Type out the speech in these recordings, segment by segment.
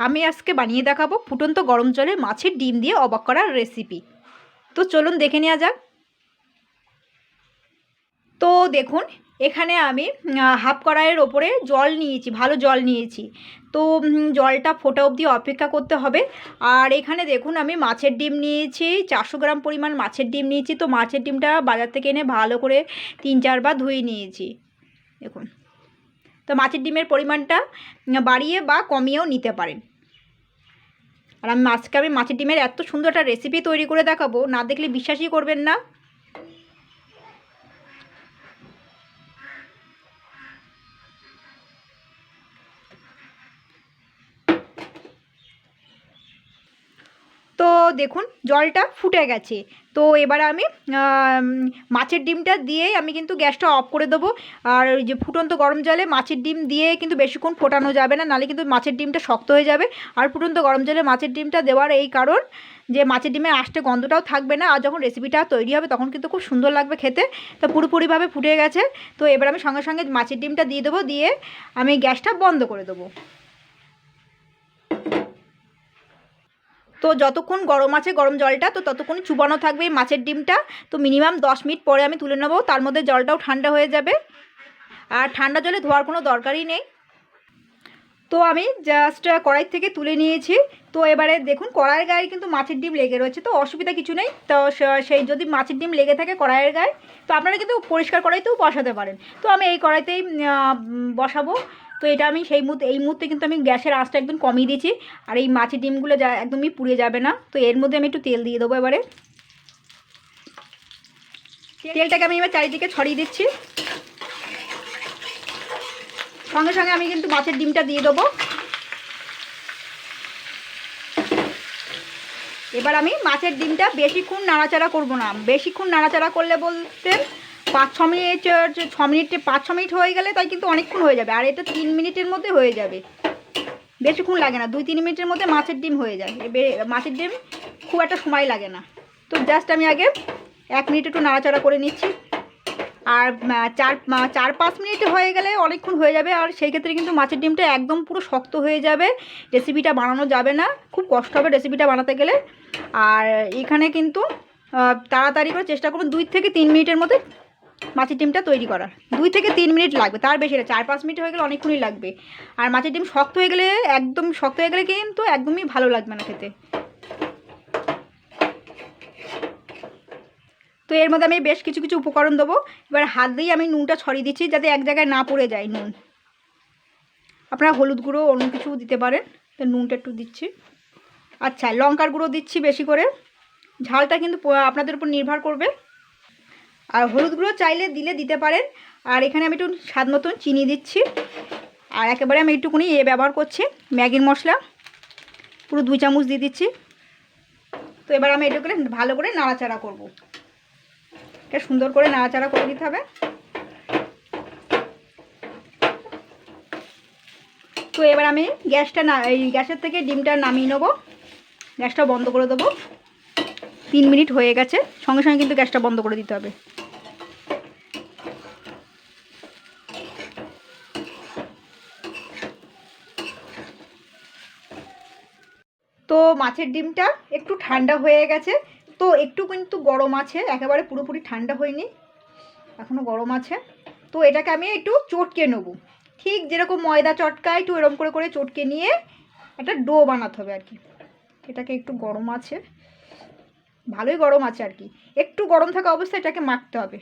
আমি আজকে বানিয়ে দেখাবো ফুটন্ত গরম জলে মাছের ডিম দিয়ে অবাক করার রেসিপি তো চলুন দেখে নেওয়া যাক। তো দেখুন, এখানে আমি হাফ কড়াইয়ের ওপরে জল নিয়েছি, ভালো জল নিয়েছি। তো জলটা ফোটা অবধি অপেক্ষা করতে হবে। আর এখানে দেখুন, আমি মাছের ডিম নিয়েছি, চারশো গ্রাম পরিমাণ মাছের ডিম নিয়েছি। তো মাছের ডিমটা বাজার থেকে এনে ভালো করে তিন, চারবার ধুয়ে নিয়েছি। দেখুন। তো মাছের ডিমের পরিমাণটা বাড়িয়ে বা কমিয়েও নিতে পারেন। আর আমি আজকে আমি মাছের ডিমের এত সুন্দর একটা রেসিপি তৈরি করে দেখাবো, না দেখলে বিশ্বাসই করবেন না। তো দেখুন, জলটা ফুটে গেছে। তো এবার আমি মাছের ডিমটা দিয়েই আমি কিন্তু গ্যাসটা অফ করে দেবো। আর ওই যে ফুটন্ত গরম জলে মাছের ডিম দিয়ে কিন্তু বেশিক্ষণ ফোটানো যাবে না, নাহলে কিন্তু মাছের ডিমটা শক্ত হয়ে যাবে। আর ফুটন্ত গরম জলে মাছের ডিমটা দেওয়ার এই কারণ যে মাছের ডিমের আষ্টে গন্ধটাও থাকবে না, আর যখন রেসিপিটা তৈরি হবে তখন কিন্তু খুব সুন্দর লাগবে খেতে। তো পুরোপুরিভাবে ফুটে গেছে। তো এবার আমি সঙ্গে সঙ্গে মাছের ডিমটা দিয়ে দেবো, দিয়ে আমি গ্যাসটা বন্ধ করে দেবো। তো যতক্ষণ গরম আছে গরম জলটা, তো ততক্ষণ চুবানো থাকবে এই মাছের ডিমটা। তো মিনিমাম দশ মিনিট পরে আমি তুলে নেব, তার মধ্যে জলটাও ঠান্ডা হয়ে যাবে। আর ঠান্ডা জলে ধোয়ার কোনো দরকারই নেই। তো আমি জাস্ট কড়াই থেকে তুলে নিয়েছি। তো এবারে দেখুন, কড়াইয়ের গায়ে কিন্তু মাছের ডিম লেগে রয়েছে, তো অসুবিধা কিছু নেই। তো সেই যদি মাছের ডিম লেগে থাকে কড়াইয়ের গায়ে, তো আপনারা কিন্তু পরিষ্কার কড়াইতেও বসাতে পারেন। তো আমি এই কড়াইতেই বসাবো। তো এটা আমি সেই মুহূর্তে, এই মুহূর্তে কিন্তু আমি গ্যাসের আঁচটা একদম কমিয়ে দিয়েছি। আর এই মাছের ডিমগুলো যা একদমই পুড়ে যাবে না। তো এর মধ্যে আমি একটু তেল দিয়ে দেবো এবারে। তেলটাকে আমি এবার চারিদিকে ছড়িয়ে দিচ্ছি। সঙ্গে সঙ্গে আমি কিন্তু মাছের ডিমটা দিয়ে দেবো। এবার আমি মাছের ডিমটা বেশিক্ষণ নাড়াচাড়া করব না। বেশিক্ষণ নাড়াচাড়া করলে বলতে পাঁচ, ছ মিনিট ছ মিনিটে পাঁচ, ছ মিনিট হয়ে গেলে তাই কিন্তু অনেকক্ষণ হয়ে যাবে। আর এটা তিন মিনিটের মধ্যে হয়ে যাবে। বেশিক্ষণ লাগে না, দুই, তিন মিনিটের মধ্যে মাছের ডিম হয়ে যায়। মাছের ডিম খুব একটা সময় লাগে না। তো জাস্ট আমি আগে এক মিনিট একটু নাড়াচাড়া করে নিচ্ছি। আর চার চার, পাঁচ মিনিট হয়ে গেলে অনেকক্ষণ হয়ে যাবে। আর সেই ক্ষেত্রে কিন্তু মাছের ডিমটা একদম পুরো শক্ত হয়ে যাবে। রেসিপিটা বানানো যাবে না। খুব কষ্ট হবে রেসিপিটা বানাতে গেলে। আর এখানে কিন্তু তাড়াতাড়ি করে চেষ্টা করব দুই থেকে তিন মিনিটের মধ্যে মাছের ডিমটা তৈরি করার। দুই থেকে তিন মিনিট লাগবে, তার বেশি না, চার পাঁচ মিনিট হয়ে গেলে অনেকক্ষণই লাগবে। আর মাছের ডিম শক্ত হয়ে গেলে একদম, শক্ত হয়ে গেলে কিন্তু একদমই ভালো লাগবে না খেতে। তো এর মধ্যে আমি বেশ কিছু কিছু উপকরণ দেবো। এবার হাত দিয়ে আমি নুনটা ছড়িয়ে দিচ্ছি যাতে এক জায়গায় না পড়ে যায় নুন। আপনারা হলুদ গুঁড়ো অন্য কিছু দিতে পারেন, তো নুনটা একটু দিচ্ছি। আচ্ছা লঙ্কার গুঁড়ো দিচ্ছি বেশি করে। ঝালটা কিন্তু আপনাদের উপর নির্ভর করবে। আর হলুদ গুঁড়ো চাইলে দিলে দিতে পারেন। আর এখানে আমি একটু স্বাদ মতন চিনি দিচ্ছি। আর একেবারে আমি একটুকুনি এ ব্যবহার করছি। ম্যাগির মশলা, পুরো দুই চামচ দিয়ে দিচ্ছি। তো এবার আমি এটা করে ভালো করে নাড়াচাড়া করব। এটা সুন্দর করে নাড়াচাড়া করে দিতে হবে। তো এবার আমি গ্যাসটা না, এই গ্যাসের থেকে ডিমটা নামিয়ে নেব। গ্যাসটা বন্ধ করে দেবো। তিন মিনিট হয়ে গেছে। সঙ্গে সঙ্গে কিন্তু গ্যাসটা বন্ধ করে দিতে হবে। মাছের ডিমটা একটু ঠান্ডা হয়ে গেছে। তো একটু কিন্তু গরম আছে, একেবারে পুরোপুরি ঠান্ডা হয়নি এখনও গরম আছে। তো এটাকে আমি একটু চটকে নেব। ঠিক যেরকম ময়দা চটকায় একটু এরকম করে করে চটকে নিয়ে একটা ডো বানাতে হবে আর কি এটাকে একটু গরম আছে, ভালোই গরম আছে আর কি একটু গরম থাকা অবস্থায় এটাকে মাখতে হবে।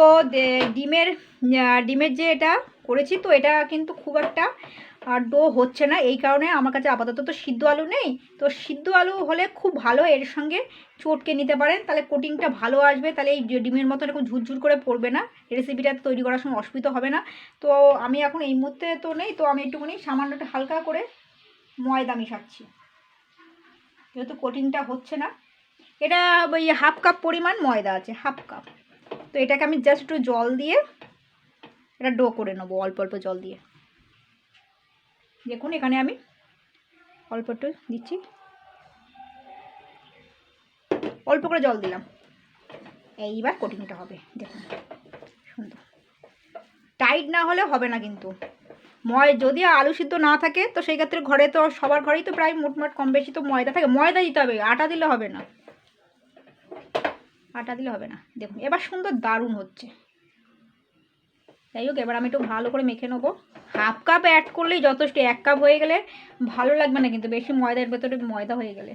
তো ডিমের ডিমের যে এটা করেছি, তো এটা কিন্তু খুব একটা আর ডো হচ্ছে না। এই কারণে আমার কাছে আপাতত তো সিদ্ধ আলু নেই। তো সিদ্ধ আলু হলে খুব ভালো, এর সঙ্গে চটকে নিতে পারেন। তাহলে কোটিংটা ভালো আসবে। তাহলে এই ডিমের মতো এরকম ঝুরঝুর করে পড়বে না রেসিপিটা তৈরি করার সময় অসুবিধা হবে না। তো আমি এখন এই মুহূর্তে তো নেই, তো আমি একটুখানি সামান্য হালকা করে ময়দা মিশাচ্ছি। যেহেতু কোটিংটা হচ্ছে না, এটা ওই হাফ কাপ পরিমাণ ময়দা আছে হাফ কাপ তো এটাকে আমি জাস্ট একটু জল দিয়ে এটা ডো করে নেব, অল্প অল্প জল দিয়ে। দেখুন, এখানে আমি অল্প একটু দিচ্ছি। অল্প করে জল দিলাম। এইবার কোটিংটা হবে, দেখুন। সুন্দর। টাইট না হলে হবে না কিন্তু। ময়, যদি আলু সিদ্ধ না থাকে, তো সেই ক্ষেত্রে ঘরে তো, সবার ঘরেই তো প্রায় মোটমাট কম বেশি তো ময়দা থাকে। ময়দা দিতে হবে, আটা দিলে হবে না। আটা দিলে হবে না। দেখুন, এবার সুন্দর দারুণ হচ্ছে। যাই হোক, এবার আমি একটু ভালো করে মেখে নেব। হাফ কাপ অ্যাড করলেই যথেষ্ট, এক কাপ হয়ে গেলে ভালো লাগবে না কিন্তু, বেশি ময়দার ভেতরে ময়দা হয়ে গেলে।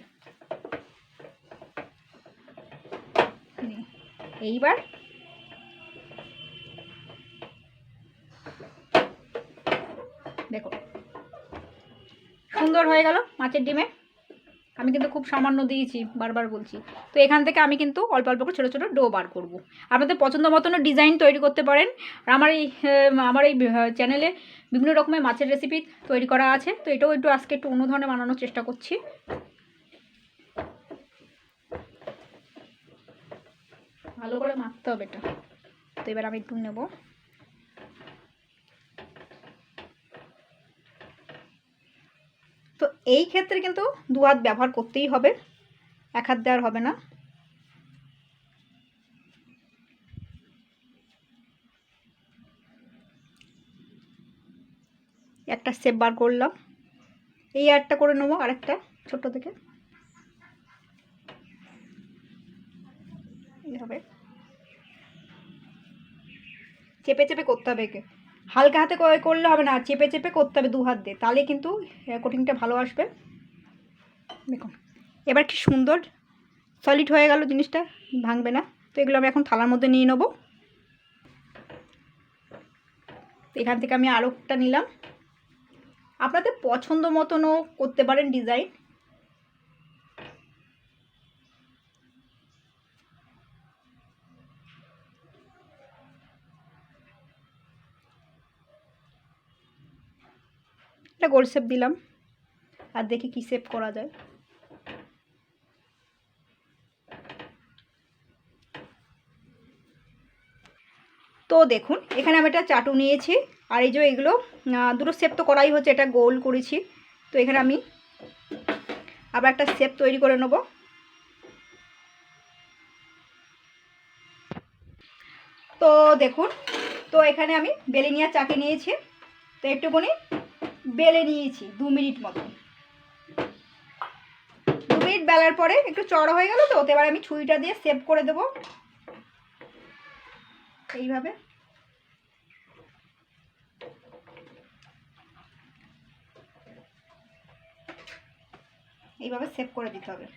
এইবার দেখো সুন্দর হয়ে গেল মাছের ডিমে। আমি কিন্তু খুব সামান্য দিয়েছি, বারবার বলছি। তো এখান থেকে আমি কিন্তু অল্প অল্প করে ছোটো ছোটো ডো বার করব। আপনাদের পছন্দ মতনও ডিজাইন তৈরি করতে পারেন। আর আমার এই আমার এই চ্যানেলে বিভিন্ন রকমের মাছের রেসিপি তৈরি করা আছে। তো এটাও একটু আজকে একটু অন্য ধরনের বানানোর চেষ্টা করছি। ভালো করে মাখতে হবে এটা। তো এবার আমি একটু নেব তো এই ক্ষেত্রে কিন্তু দু হাত ব্যবহার করতেই হবে, এক হাত দেওয়ার হবে না। একটা সেপ বার করলাম। এই একটা করে নেব আরেকটা ছোট থেকে। এইভাবে চেপে চেপে করতে হবে একে। হালকা হাতে করে- করলে হবে না, চেপে চেপে করতে হবে দু হাত দিয়ে। তাহলে কিন্তু কোটিংটা ভালো আসবে। দেখুন, এবার কি সুন্দর সলিড হয়ে গেল জিনিসটা, ভাঙবে না। তো এগুলো আমি এখন থালার মধ্যে নিয়ে নেব। এখান থেকে আমি আরোটা নিলাম। আপনাদের পছন্দ মতনও করতে পারেন ডিজাইন গোল শেপ দিলাম। আর দেখি কি শেপ করা যায়। তো দেখুন, এখানে আমি একটা চাটু নিয়েছি। আর এই যে এগুলো দুটো শেপ তো করাই হচ্ছে, এটা গোল করেছি। তো এখানে আমি আবার একটা শেপ তৈরি করে নেব। তো দেখুন, তো এখানে আমি বেলে নিয়ে চাকি নিয়েছি। তো একটুখানি বেলে নিয়েছি, দু মিনিট মতন দু মিনিট বেলার পরে একটু চড়া হয়ে গেল তো এবার আমি ছুরিটা দিয়ে সেভ করে দেবো। এইভাবে। এইভাবে সেভ করে দিতে হবে।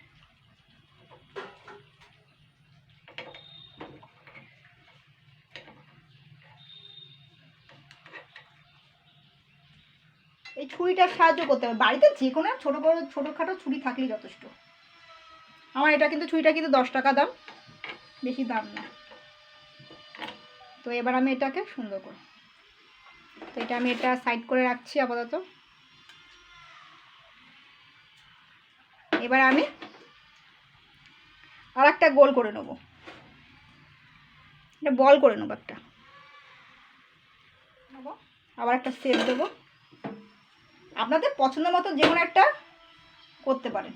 এই ছুরিটার সাহায্য করতে হবে। বাড়িতে যে কোনো ছোটো বড়ো ছোটোখাটো ছুরি থাকলেই যথেষ্ট। আমার এটা কিন্তু ছুরিটা কিন্তু দশ টাকা দাম, বেশি দাম না। তো এবার আমি এটাকে সুন্দর করে, তো এটা আমি এটা সাইড করে রাখছি আপাতত। এবার আমি আর একটা গোল করে নেব। এটা বল করে নেব একটা। আবার একটা সেট দেবো। আপনাদের পছন্দ মতো যে কোনো একটা করতে পারেন।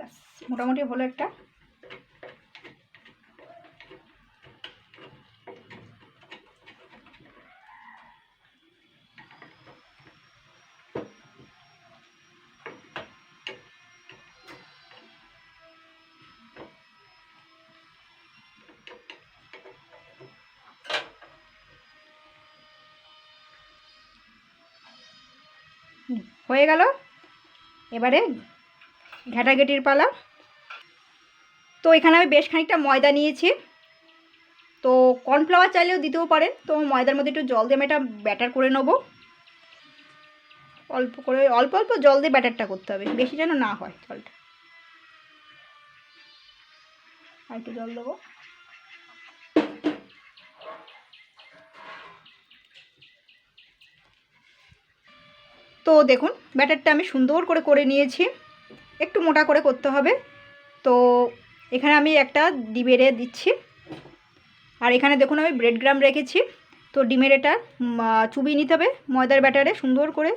ব্যাস মোটামুটি হলো একটা। হয়ে গেল। এবারে ঘাটাঘাটির পালা। তো এখানে আমি বেশ খানিকটা ময়দা নিয়েছি। তো কর্নফ্লাওয়ার চাইলেও দিতেও পারেন। তো ময়দার মধ্যে একটু জল দিয়ে আমি এটা ব্যাটার করে নেব। অল্প করে, অল্প অল্প জল দিয়ে ব্যাটারটা করতে হবে। বেশি যেন না হয় জলটা। একটু জল দেবো। তো দেখুন ব্যাটারটা আমি সুন্দর করে করে নিয়েছি। একটু মোটা করে করতে হবে। তো এখানে আমি একটা ডিমেরে দিচ্ছি। আর এখানে দেখুন আমি ব্রেড গ্রাম রেখেছি। তো ডিমের এটা চুবিয়ে নিতে হবে ময়দার ব্যাটারে সুন্দর করে।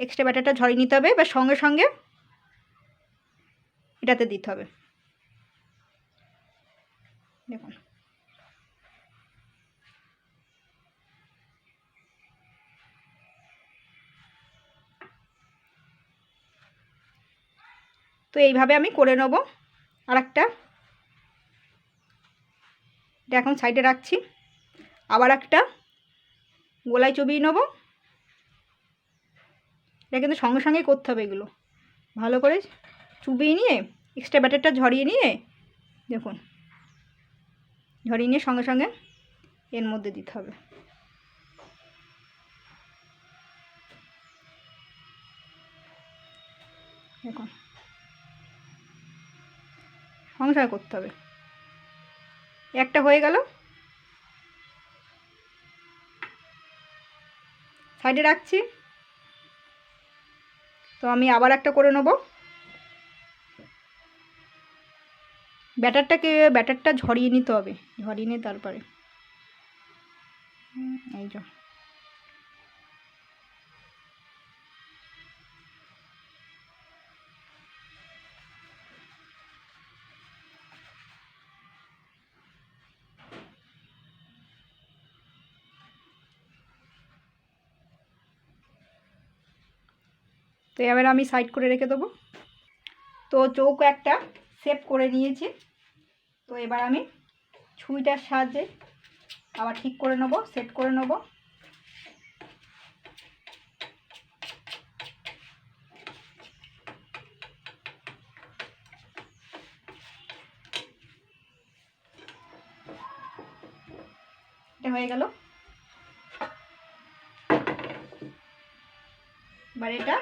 এক্সট্রা ব্যাটারটা ঝরিয়ে নিতে হবে বা সঙ্গে সঙ্গে এটাতে দিতে হবে। দেখুন। তো এইভাবে আমি করে নেব। আর একটা এটা এখন সাইডে রাখছি। আবার একটা। গোলায় চবিয়ে নেব। এটা কিন্তু সঙ্গে সঙ্গেই করতে হবে এগুলো। ভালো করে চুবিয়ে নিয়ে এক্সট্রা ব্যাটারটা ঝরিয়ে নিয়ে, দেখুন। ঝরিয়ে নিয়ে সঙ্গে সঙ্গে এর মধ্যে দিতে হবে। দেখুন। সঙ্গে করতে হবে। একটা হয়ে গেল। সাইডে রাখছি। তো আমি আবার একটা করে নেব। ব্যাটারটাকে, ব্যাটারটা ঝরিয়ে নিতে হবে। ঝরিয়ে নিয়ে তারপরে। এই যা। এবার আমি সাইড করে রেখে দেবো। তো চৌকো একটা সেভ করে নিয়েছি। তো এবার আমি ছুরিটার সাহায্যে আবার ঠিক করে নেব সেট করে নেব। এটা হয়ে গেল। এবার এটা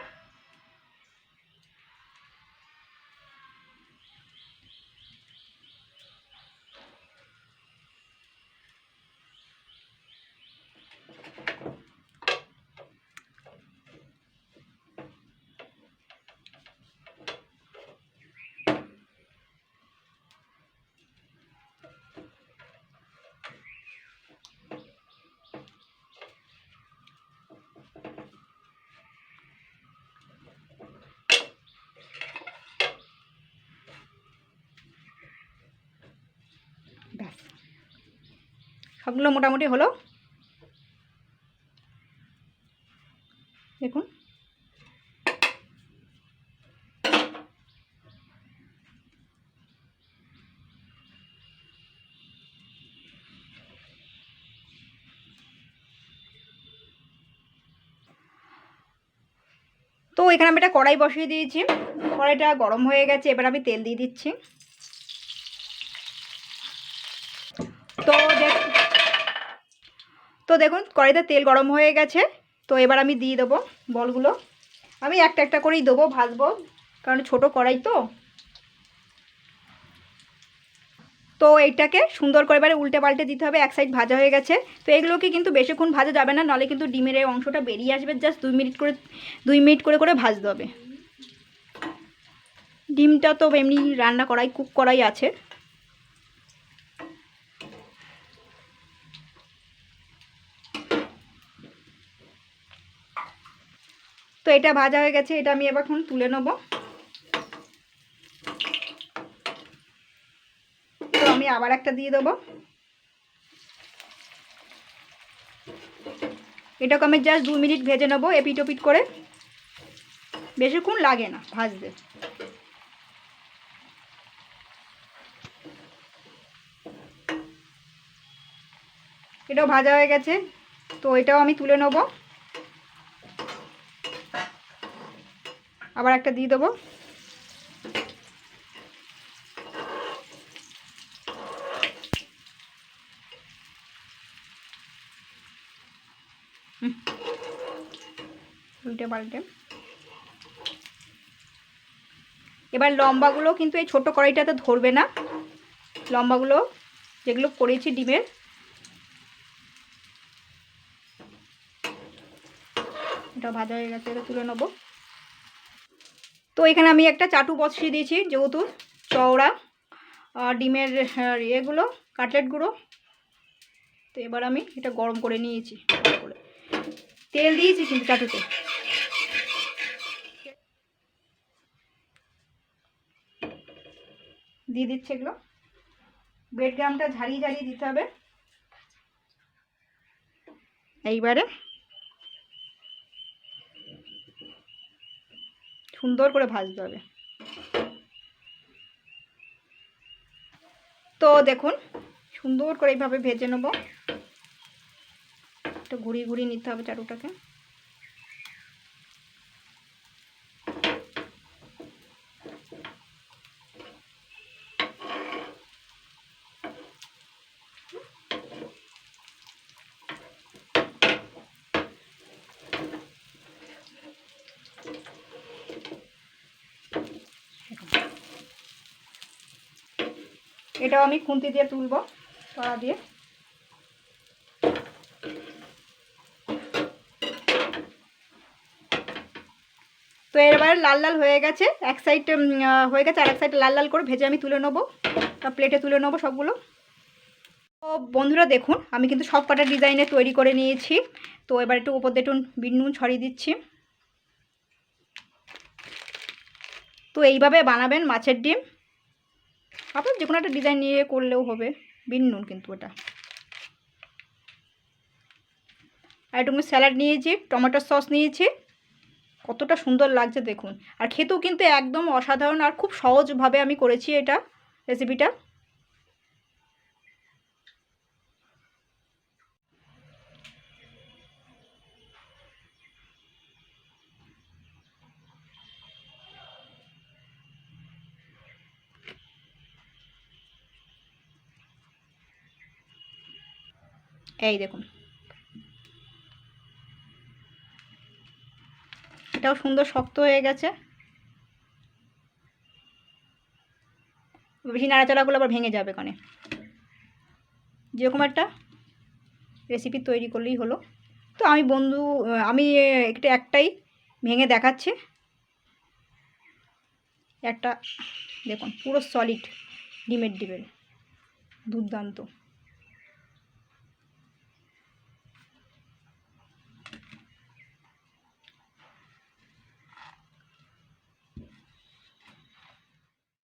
সবগুলো মোটামুটি হলো। দেখুন। তো এখানে আমি একটা কড়াই বসিয়ে দিয়েছি। কড়াইটা গরম হয়ে গেছে, এবার আমি তেল দিয়ে দিচ্ছি। তো তো দেখুন, কড়াইতে তেল গরম হয়ে গেছে। তো এবার আমি দিয়ে দেবো বলগুলো। আমি একটা একটা করেই দেবো, ভাজবো, কারণ ছোট কড়াই তো। তো এইটাকে সুন্দর করে এবারে উল্টে পাল্টে দিতে হবে, এক সাইড ভাজা হয়ে গেছে। তো এগুলোকে কিন্তু বেশিক্ষণ ভাজা যাবে না নাহলে কিন্তু ডিমের এই অংশটা বেরিয়ে আসবে জাস্ট দুই মিনিট করে, দুই মিনিট করে করে ভাজতে হবে। ডিমটা তো এমনি রান্না করাই কুক করাই আছে। তো এটা ভাজা হয়ে গেছে, এটা আমি এবার এখন তুলে নেব। তো আমি আবার একটা দিয়ে দেবো। এটাকে আমি জাস্ট দু মিনিট ভেজে নেব এপিট ওপিট করে। বেশিক্ষণ লাগে না ভাজতে। এটাও ভাজা হয়ে গেছে, তো এটাও আমি তুলে নেব। আবার একটা দিয়ে দেবো। এবার লম্বাগুলো কিন্তু এই ছোট কড়াইটাতে ধরবে না। লম্বাগুলো যেগুলো করেছি ডিমের। এটা ভাজা হয়ে গেছে, এটা তুলে নেব। তো এখানে আমি একটা চাটু বসিয়ে দিয়েছি যেহেতু চওড়া ডিমের আহ, এগুলো কাটলেটগুলো তো এবার আমি এটা গরম করে নিয়েছি করে। তেল দিয়েছি কিন্তু চাটুতে। দিয়ে দিচ্ছে এগুলো। ব্রেড গ্রামটা ঝাড়িয়ে ঝাড়িয়ে দিতে হবে। এইবারে সুন্দর করে ভাজতে হবে। তো দেখুন, সুন্দর করে এইভাবে ভেজে নেব। একটু ঘুরিয়ে ঘুরিয়ে নিতে হবে চাটুটাকে এটাও আমি খুন্তি দিয়ে তুলবো কড়া দিয়ে। তো এবারে লাল লাল হয়ে গেছে, এক সাইড হয়ে গেছে আর এক সাইড লাল লাল করে ভেজে আমি তুলে নেব প্লেটে তুলে নেব সবগুলো। তো বন্ধুরা দেখুন, আমি কিন্তু সব কটা ডিজাইনে তৈরি করে নিয়েছি। তো এবার একটু উপর দিয়ে একটু নুন ছড়িয়ে দিচ্ছি। তো এইভাবে বানাবেন মাছের ডিম। আপনার যে কোনো একটা ডিজাইন নিয়ে করলেও হবে। বিন নুন কিন্তু এটা আর একটু স্যালাড নিয়েছি টমেটোর সস নিয়েছি। কতটা সুন্দর লাগছে দেখুন। আর খেতেও কিন্তু একদম অসাধারণ আর খুব সহজভাবে আমি করেছি এটা রেসিপিটা এই দেখুন। এটাও সুন্দর শক্ত হয়ে গেছে। বেশি নাড়াচাড়াগুলো আবার ভেঙে যাবে কানে। যেরকম একটা রেসিপি তৈরি করলেই হলো। তো আমি বন্ধু, আমি একটা একটাই ভেঙে দেখাচ্ছি। একটা, দেখুন, পুরো সলিড ডিমের ডিমের, দুর্দান্ত।